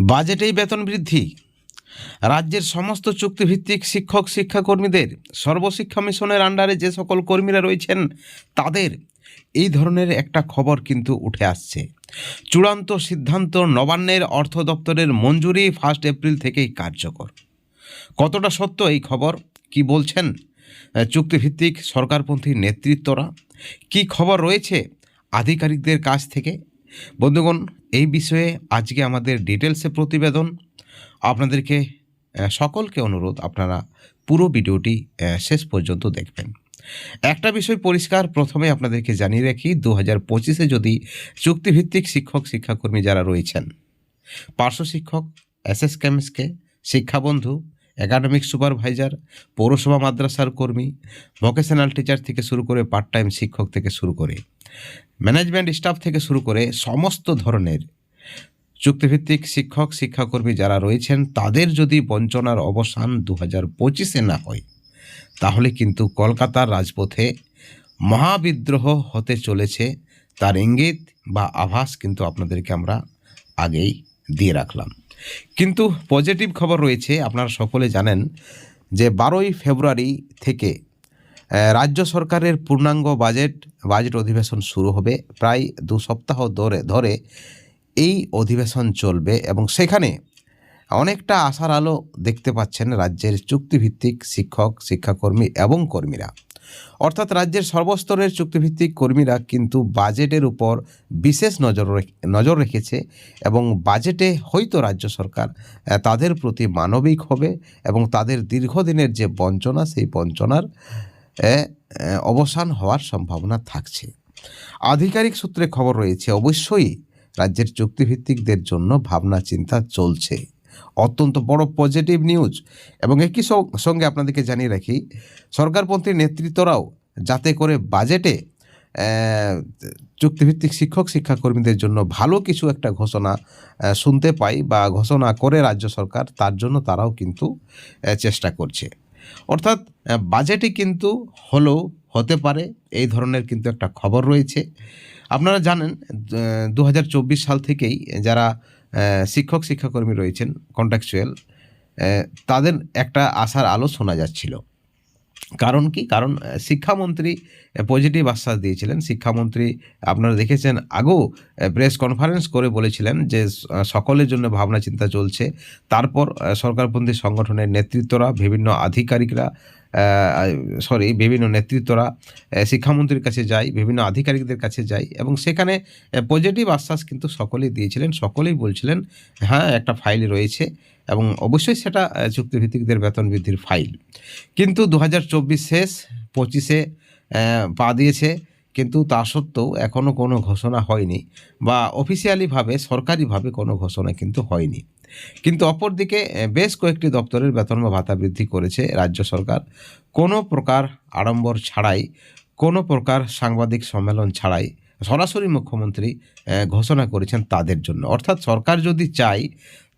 বাজেটেই বেতন বৃদ্ধি। রাজ্যের সমস্ত চুক্তিভিত্তিক শিক্ষক, শিক্ষাকর্মীদের সর্বশিক্ষা মিশনের আন্ডারে যে সকল কর্মীরা রয়েছেন, তাদের এই ধরনের একটা খবর কিন্তু উঠে আসছে। চূড়ান্ত সিদ্ধান্ত নবান্নের অর্থ দপ্তরের মঞ্জুরি ফার্স্ট এপ্রিল থেকেই কার্যকর। কতটা সত্য এই খবর? কি বলছেন চুক্তিভিত্তিক সরকারপন্থী নেতৃত্বরা? কি খবর রয়েছে আধিকারিকদের কাছ থেকে? বন্ধুগণ, এই বিষয়ে আজকে আমাদের ডিটেলসে প্রতিবেদন। আপনাদেরকে সকলকে অনুরোধ আপনারা পুরো ভিডিওটি শেষ পর্যন্ত দেখবেন। একটা বিষয় পরিষ্কার, প্রথমে আপনাদেরকে জানিয়ে রাখি দু হাজার পঁচিশে যদি চুক্তিভিত্তিক শিক্ষক, শিক্ষাকর্মী যারা রয়েছেন, পার্শ্ব শিক্ষক এস এস কেমসকে শিক্ষাবন্ধু একাডেমিক সুপারভাইজার, পৌরসভা মাদ্রাসার কর্মী, ভোকেশনাল টিচার থেকে শুরু করে পার্ট টাইম শিক্ষক থেকে শুরু করে ম্যানেজমেন্ট স্টাফ থেকে শুরু করে সমস্ত ধরনের চুক্তিভিত্তিক শিক্ষক, শিক্ষাকর্মী যারা রয়েছেন, তাদের যদি বঞ্চনার অবসান দু হাজার পঁচিশে না হয়, তাহলে কিন্তু কলকাতার রাজপথে মহাবিদ্রোহ হতে চলেছে। তার ইঙ্গিত বা আভাস কিন্তু আপনাদেরকে আমরা আগেই দিয়ে রাখলাম। কিন্তু পজিটিভ খবর রয়েছে, আপনারা সকলে জানেন যে বারোই ফেব্রুয়ারি থেকে রাজ্য সরকারের পূর্ণাঙ্গ বাজেট বাজেট অধিবেশন শুরু হবে। প্রায় দু সপ্তাহ ধরে ধরে এই অধিবেশন চলবে এবং সেখানে অনেকটা আশার আলো দেখতে পাচ্ছেন রাজ্যের চুক্তিভিত্তিক শিক্ষক, শিক্ষাকর্মী এবং কর্মীরা। অর্থাৎ রাজ্যের সর্বস্তরের চুক্তিভিত্তিক কর্মীরা কিন্তু বাজেটের উপর বিশেষ নজর নজর রেখেছে এবং বাজেটে হয়তো রাজ্য সরকার তাদের প্রতি মানবিক হবে এবং তাদের দীর্ঘদিনের যে বঞ্চনা, সেই বঞ্চনার অবসান হওয়ার সম্ভাবনা থাকছে। আধিকারিক সূত্রে খবর রয়েছে, অবশ্যই রাজ্যের চুক্তিভিত্তিকদের জন্য ভাবনা চিন্তা চলছে। অত্যন্ত বড় পজিটিভ নিউজ এবং একই সঙ্গে আপনাদেরকে জানিয়ে রাখি সরকারপন্থী নেতৃত্বরাও যাতে করে বাজেটে চুক্তিভিত্তিক শিক্ষক শিক্ষাকর্মীদের জন্য ভালো কিছু একটা ঘোষণা শুনতে পাই বা ঘোষণা করে রাজ্য সরকার তার জন্য তারাও কিন্তু চেষ্টা করছে। অর্থাৎ আহ, বাজেটে কিন্তু হলেও হতে পারে এই ধরনের কিন্তু একটা খবর রয়েছে। আপনারা জানেন দু হাজার চব্বিশ সাল থেকেই যারা শিক্ষক, শিক্ষাকর্মী রয়েছেন কন্ট্রাকচুয়াল তাদের একটা আশার আলো শোনা যাচ্ছিল। কারণ কি? কারণ শিক্ষামন্ত্রী পজিটিভ আশ্বাস দিয়েছিলেন। শিক্ষামন্ত্রী আপনারা দেখেছেন আগেও প্রেস কনফারেন্স করে বলেছিলেন যে সকলের জন্য ভাবনা চিন্তা চলছে। তারপর সরকারপন্থী সংগঠনের নেতৃত্বরা, বিভিন্ন আধিকারিকরা সরি বিভিন্ন নেতৃত্বরা শিক্ষামন্ত্রীর কাছে যায়, বিভিন্ন আধিকারিকদের কাছে যায় এবং সেখানে পজিটিভ আশ্বাস কিন্তু সকলেই দিয়েছিলেন, সকলেই বলছিলেন হ্যাঁ একটা ফাইল রয়েছে এবং অবশ্যই সেটা চুক্তিভিত্তিকদের বেতন বৃদ্ধির ফাইল কিন্তু দু হাজার চব্বিশ শেষ, পঁচিশে পা দিয়েছে, কিন্তু তা সত্ত্বেও এখনও কোনো ঘোষণা হয়নি বা অফিসিয়ালিভাবে সরকারিভাবে কোনো ঘোষণা কিন্তু হয়নি। কিন্তু অপরদিকে বেশ কয়েকটি দপ্তরের বেতন বা ভাতা বৃদ্ধি করেছে রাজ্য সরকার। কোনো প্রকার আড়ম্বর ছাড়াই, কোনো প্রকার সাংবাদিক সম্মেলন ছাড়াই সরাসরি মুখ্যমন্ত্রী ঘোষণা করেছেন তাদের জন্য। অর্থাৎ সরকার যদি চায়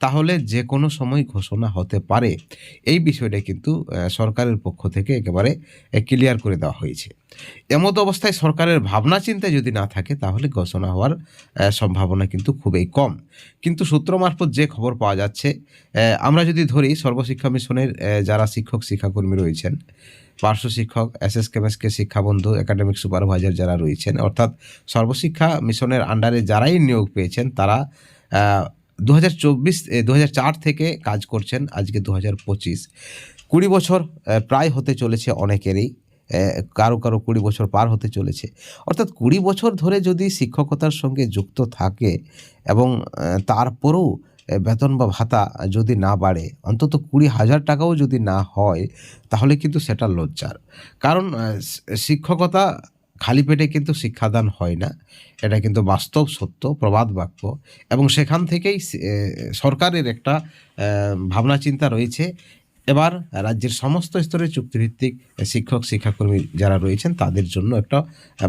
তাহলে যে কোনো সময় ঘোষণা হতে পারে। এই বিষয়টা কিন্তু সরকারের পক্ষ থেকে একেবারে ক্লিয়ার করে দেওয়া হয়েছে। এমত অবস্থায় সরকারের ভাবনা চিন্তা যদি না থাকে, তাহলে ঘোষণা হওয়ার সম্ভাবনা কিন্তু খুবই কম। কিন্তু সূত্র মারফত যে খবর পাওয়া যাচ্ছে আমরা যদি ধরি, সর্বশিক্ষা মিশনের যারা শিক্ষক, শিক্ষাকর্মী রয়েছেন, পার্শ্ব শিক্ষক এস এস কেমএসকে শিক্ষাবন্ধু, একাডেমিক সুপারভাইজার যারা রয়েছেন, অর্থাৎ সর্বশিক্ষা মিশনের আন্ডারে যারাই নিয়োগ পেয়েছেন, তারা দু হাজার চব্বিশ দু থেকে কাজ করছেন, আজকে দু হাজার পঁচিশ। কুড়ি বছর প্রায় হতে চলেছে অনেকেরই কারও কারও কুড়ি বছর পার হতে চলেছে। অর্থাৎ কুড়ি বছর ধরে যদি শিক্ষকতার সঙ্গে যুক্ত থাকে এবং তারপরেও বেতন বা ভাতা যদি না বাড়ে, অন্তত কুড়ি হাজার টাকাও যদি না হয়, তাহলে কিন্তু সেটা লজ্জার। কারণ শিক্ষকতা খালি পেটে কিন্তু শিক্ষাদান হয় না। এটা কিন্তু বাস্তব সত্য, প্রবাদ বাক্য। এবং সেখান থেকেই সরকারের একটা ভাবনা চিন্তা রয়েছে। এবার রাজ্যের সমস্ত স্তরে চুক্তিভিত্তিক শিক্ষক, শিক্ষাকর্মী যারা রয়েছেন, তাদের জন্য একটা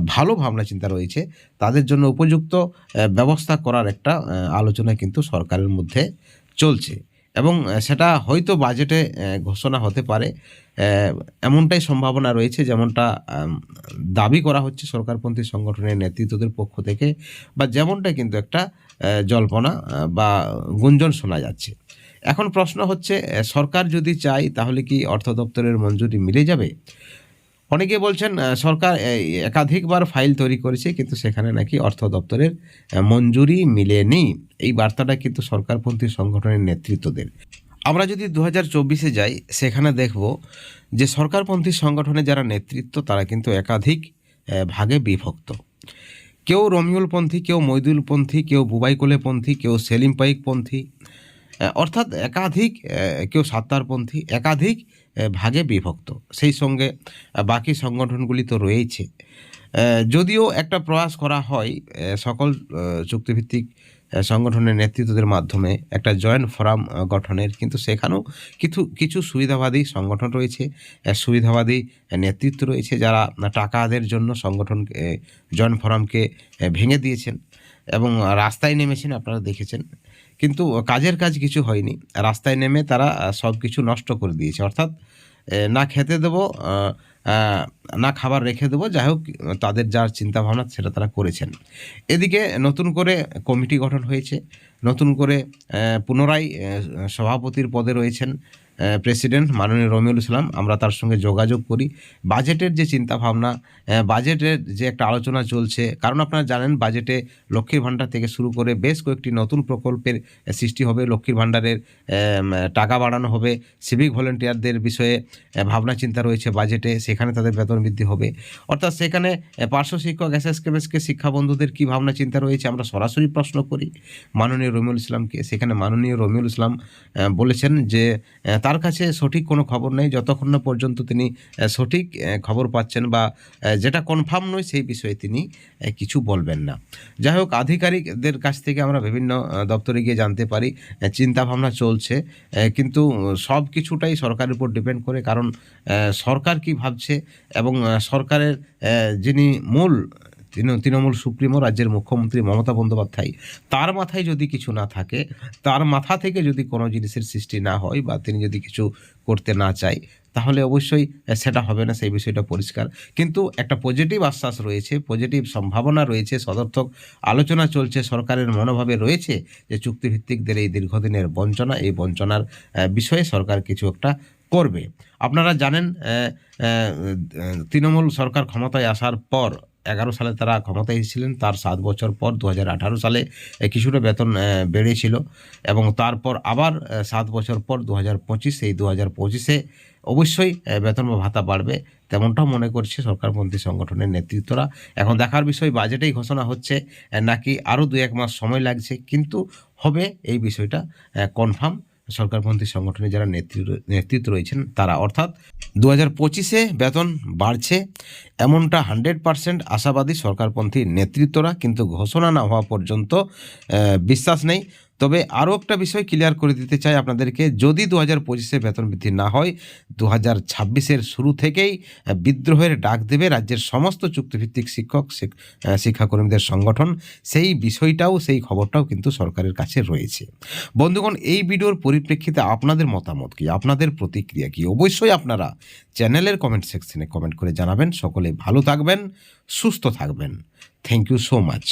ভালো ভাবনা চিন্তা রয়েছে। তাদের জন্য উপযুক্ত ব্যবস্থা করার একটা আলোচনা কিন্তু সরকারের মধ্যে চলছে। এবং সেটা হয়তো বাজেটে ঘোষণা হতে পারে। এমনটাই সম্ভাবনা রয়েছে যেমনটা দাবি করা হচ্ছে সরকারপন্থী সংগঠনের নেতৃত্বদের পক্ষ থেকে বা যেমনটা কিন্তু একটা জল্পনা বা গুঞ্জন শোনা যাচ্ছে। এখন প্রশ্ন হচ্ছে সরকার যদি চায় তাহলে কি অর্থ দপ্তরের মঞ্জুরি মিলে যাবে? অনেকে বলছেন সরকার একাধিকবার ফাইল তৈরি করেছে কিন্তু সেখানে নাকি অর্থ দপ্তরের মঞ্জুরি মিলেনি। এই বার্তাটা কিন্তু সরকারপন্থী সংগঠনের নেতৃত্বদের। আমরা যদি দু হাজার চব্বিশে যাই সেখানে দেখব যে সরকারপন্থী সংগঠনে যারা নেতৃত্ব তারা কিন্তু একাধিক ভাগে বিভক্ত। কেউ রমিউলপন্থী কেউ মইদুলপন্থী কেউ বুবাইকোলেপন্থী কেউ সেলিম পাইকপন্থী আহ, অর্থাৎ একাধিক কেউ সাত্তারপন্থী, একাধিক ভাগে বিভক্ত। সেই সঙ্গে বাকি সংগঠনগুলি তো রয়েছে। যদিও একটা প্রয়াস করা হয় সকল চুক্তিভিত্তিক সংগঠনের নেতৃত্বদের মাধ্যমে একটা জয়েন্ট ফোরাম গঠনের। কিন্তু সেখানেও কিছু কিছু সুবিধাবাদী সংগঠন রয়েছে সুবিধাবাদী নেতৃত্ব রয়েছে, যারা টাকাদের জন্য সংগঠন জয়েন্ট ফোরামকে ভেঙে দিয়েছেন। এবং রাস্তায় নেমেছেন আপনারা দেখেছেন। কিন্তু কাজের কাজ কিছু হয়নি। রাস্তায় নেমে তারা সব কিছু নষ্ট করে দিয়েছে। অর্থাৎ না খেতে দেবো না খাবার রেখে দেবো। যাই হোক, তাদের যার চিন্তাভাবনা সেটা তারা করেছেন। এদিকে নতুন করে কমিটি গঠন হয়েছে। নতুন করে পুনরায় সভাপতির পদে রয়েছেন প্রেসিডেন্ট মাননীয় রমিউল ইসলাম, আমরা তার সঙ্গে যোগাযোগ করি। বাজেটের যে চিন্তা ভাবনা বাজেটের যে একটা আলোচনা চলছে, কারণ আপনারা জানেন বাজেটে লক্ষ্মীর ভাণ্ডার থেকে শুরু করে বেশ কয়েকটি নতুন প্রকল্পের সৃষ্টি হবে। লক্ষ্মীর ভাণ্ডারের টাকা বাড়ানো হবে। সিভিক ভলেন্টিয়ারদের বিষয়ে ভাবনা চিন্তা রয়েছে বাজেটে, সেখানে তাদের বেতন বৃদ্ধি হবে। অর্থাৎ সেখানে পার্শ্ব শিক্ষক এস এস কেমএসকে শিক্ষা বন্ধুদের কী ভাবনা চিন্তা রয়েছে, আমরা সরাসরি প্রশ্ন করি মাননীয় রমিউল ইসলামকে। সেখানে মাননীয় রমিউল ইসলাম বলেছেন যে তার কাছে সঠিক কোনো খবর নেই। যতক্ষণ না পর্যন্ত তিনি সঠিক খবর পাচ্ছেন বা যেটা কনফার্ম নয় সেই বিষয়ে তিনি কিছু বলবেন না। যাই হোক, আধিকারিকদের কাছ থেকে আমরা বিভিন্ন দপ্তরে গিয়ে জানতে পারি চিন্তা ভাবনা চলছে কিন্তু সব কিছুটাই সরকারের উপর ডিপেন্ড করে, কারণ সরকার কি ভাবছে এবং সরকারের যিনি মূল তৃণমূল সুপ্রিমো রাজ্যের মুখ্যমন্ত্রী মমতা বন্দ্যোপাধ্যায়, তার মাথায় যদি কিছু না থাকে, তার মাথা থেকে যদি কোনো জিনিসের সৃষ্টি না হয় বা তিনি যদি কিছু করতে না চায়, তাহলে অবশ্যই সেটা হবে না, সেই বিষয়টা পরিষ্কার। কিন্তু একটা পজিটিভ আশ্বাস রয়েছে পজিটিভ সম্ভাবনা রয়েছে, সদর্থক আলোচনা চলছে, সরকারের মনোভাবে রয়েছে যে চুক্তিভিত্তিকদের এই দীর্ঘদিনের বঞ্চনা, এই বঞ্চনার বিষয়ে সরকার কিছু একটা করবে। আপনারা জানেন তৃণমূল সরকার ক্ষমতায় আসার পর এগারো সালে তারা ক্ষমতায় এসেছিলেন, তার সাত বছর পর দু আঠারো সালে কিছুটা বেতন বেড়েছিল এবং তারপর আবার সাত বছর পর দু হাজার পঁচিশ, এই দু হাজার পঁচিশে অবশ্যই বেতন বা ভাতা বাড়বে তেমনটাও মনে করছে সরকারপন্থী সংগঠনের নেতৃত্বরা। এখন দেখার বিষয়, বাজেটেই ঘোষণা হচ্ছে নাকি আরও দু এক মাস সময় লাগছে, কিন্তু হবে এই বিষয়টা কনফার্ম সরকারপন্থী সংগঠনের যারা নেতৃত্ব নেতৃত্ব রয়েছেন তারা, অর্থাৎ দু হাজার পঁচিশে বেতন বাড়ছে, এমনটা হান্ড্রেড পার্সেন্ট আশাবাদী সরকারপন্থী নেতৃত্বরা, কিন্তু ঘোষণা না হওয়া পর্যন্ত বিশ্বাস নেই। তবে আরও একটা বিষয় ক্লিয়ার করে দিতে চাই আপনাদেরকে, যদি দু হাজার পঁচিশে বেতন বৃদ্ধি না হয় দু হাজার ছাব্বিশের শুরু থেকেই বিদ্রোহের ডাক দেবে রাজ্যের সমস্ত চুক্তিভিত্তিক শিক্ষক শিক্ষাকর্মীদের সংগঠন। সেই বিষয়টাও, সেই খবরটাও কিন্তু সরকারের কাছে রয়েছে। বন্ধুগণ, এই ভিডিওর পরিপ্রেক্ষিতে আপনাদের মতামত কি? আপনাদের প্রতিক্রিয়া কি? অবশ্যই আপনারা চ্যানেলের কমেন্ট সেকশনে কমেন্ট করে জানাবেন। সকলে ভালো থাকবেন, সুস্থ থাকবেন। Thank you so much